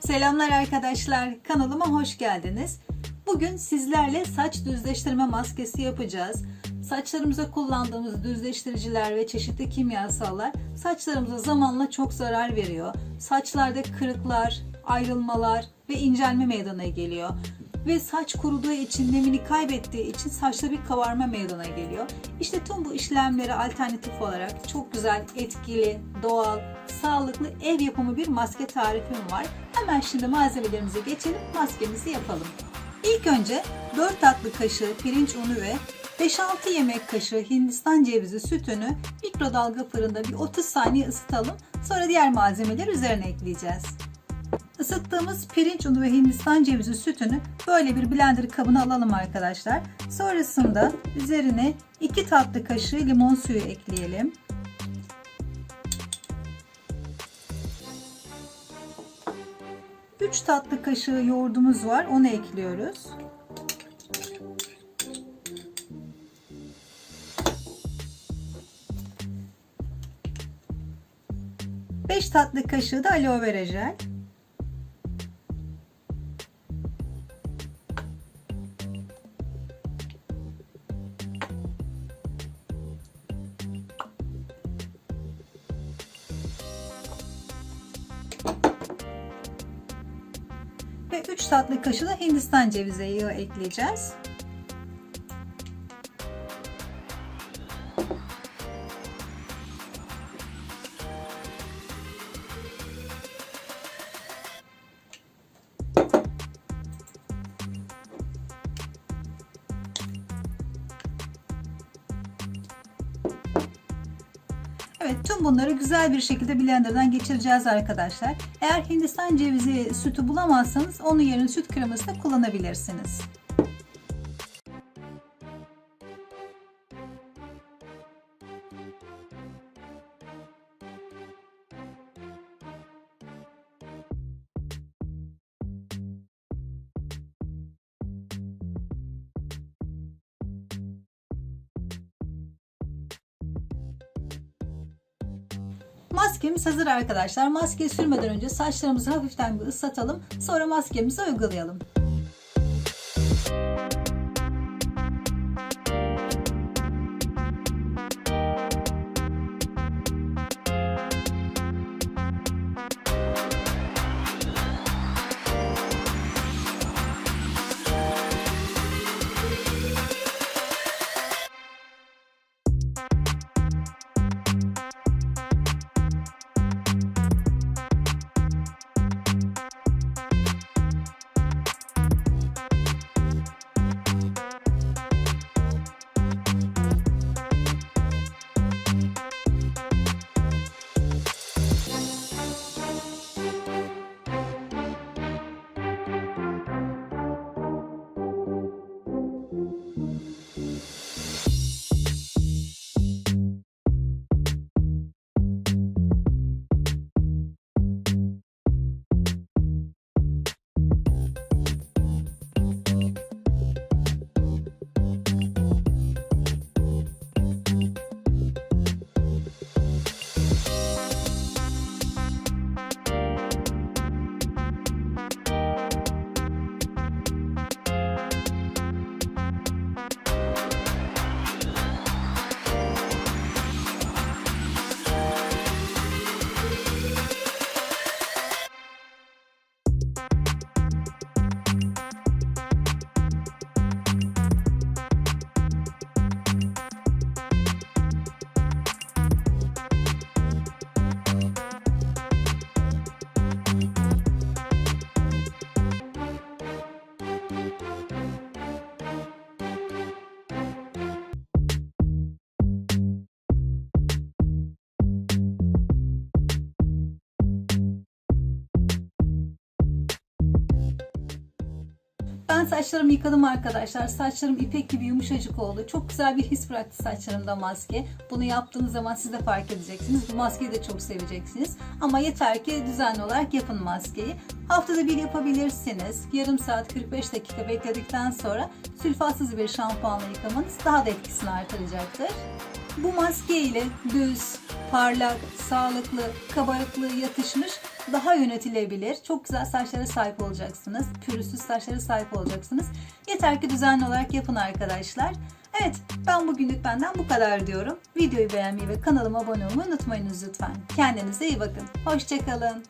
Selamlar arkadaşlar. Kanalıma hoş geldiniz. Bugün sizlerle saç düzleştirme maskesi yapacağız. Saçlarımıza kullandığımız düzleştiriciler ve çeşitli kimyasallar saçlarımıza zamanla çok zarar veriyor. Saçlarda kırıklar, ayrılmalar ve incelme meydana geliyor. Ve saç kuruduğu için, nemini kaybettiği için saçta bir kavarma meydana geliyor. İşte tüm bu işlemlere alternatif olarak çok güzel, etkili, doğal, sağlıklı ev yapımı bir maske tarifim var. Hemen şimdi malzemelerimize geçelim, maskemizi yapalım. İlk önce 4 tatlı kaşığı pirinç unu ve 5-6 yemek kaşığı Hindistan cevizi sütünü mikrodalga fırında bir 30 saniye ısıtalım. Sonra diğer malzemeleri üzerine ekleyeceğiz. Isıttığımız pirinç unu ve Hindistan cevizi sütünü böyle bir blender kabına alalım arkadaşlar. Sonrasında üzerine 2 tatlı kaşığı limon suyu ekleyelim. Üç tatlı kaşığı yoğurdumuz var. Onu ekliyoruz. Beş tatlı kaşığı da aloe vera jel. Tatlı kaşığı da Hindistan cevizi yağı ekleyeceğiz. Evet tüm bunları güzel bir şekilde blenderdan geçireceğiz arkadaşlar. Eğer Hindistan cevizi sütü bulamazsanız onun yerine süt kreması da kullanabilirsiniz. Maskemiz hazır arkadaşlar. Maskeyi sürmeden önce saçlarımızı hafiften bir ıslatalım. Sonra maskemizi uygulayalım. Ben saçlarımı yıkadım arkadaşlar. Saçlarım ipek gibi yumuşacık oldu. Çok güzel bir his bıraktı saçlarımda maske. Bunu yaptığınız zaman siz de fark edeceksiniz. Bu maskeyi de çok seveceksiniz. Ama yeter ki düzenli olarak yapın maskeyi. Haftada bir yapabilirsiniz. Yarım saat 45 dakika bekledikten sonra sülfatsız bir şampuanla yıkamanız daha da etkisini artıracaktır. Bu maske ile düz, parlak, sağlıklı, kabarıklığı yatışmış, daha yönetilebilir, çok güzel saçlara sahip olacaksınız. Pürüzsüz saçlara sahip olacaksınız. Yeter ki düzenli olarak yapın arkadaşlar. Evet, ben bugünlük benden bu kadar diyorum. Videoyu beğenmeyi ve kanalıma abone olmayı unutmayınız lütfen. Kendinize iyi bakın. Hoşçakalın.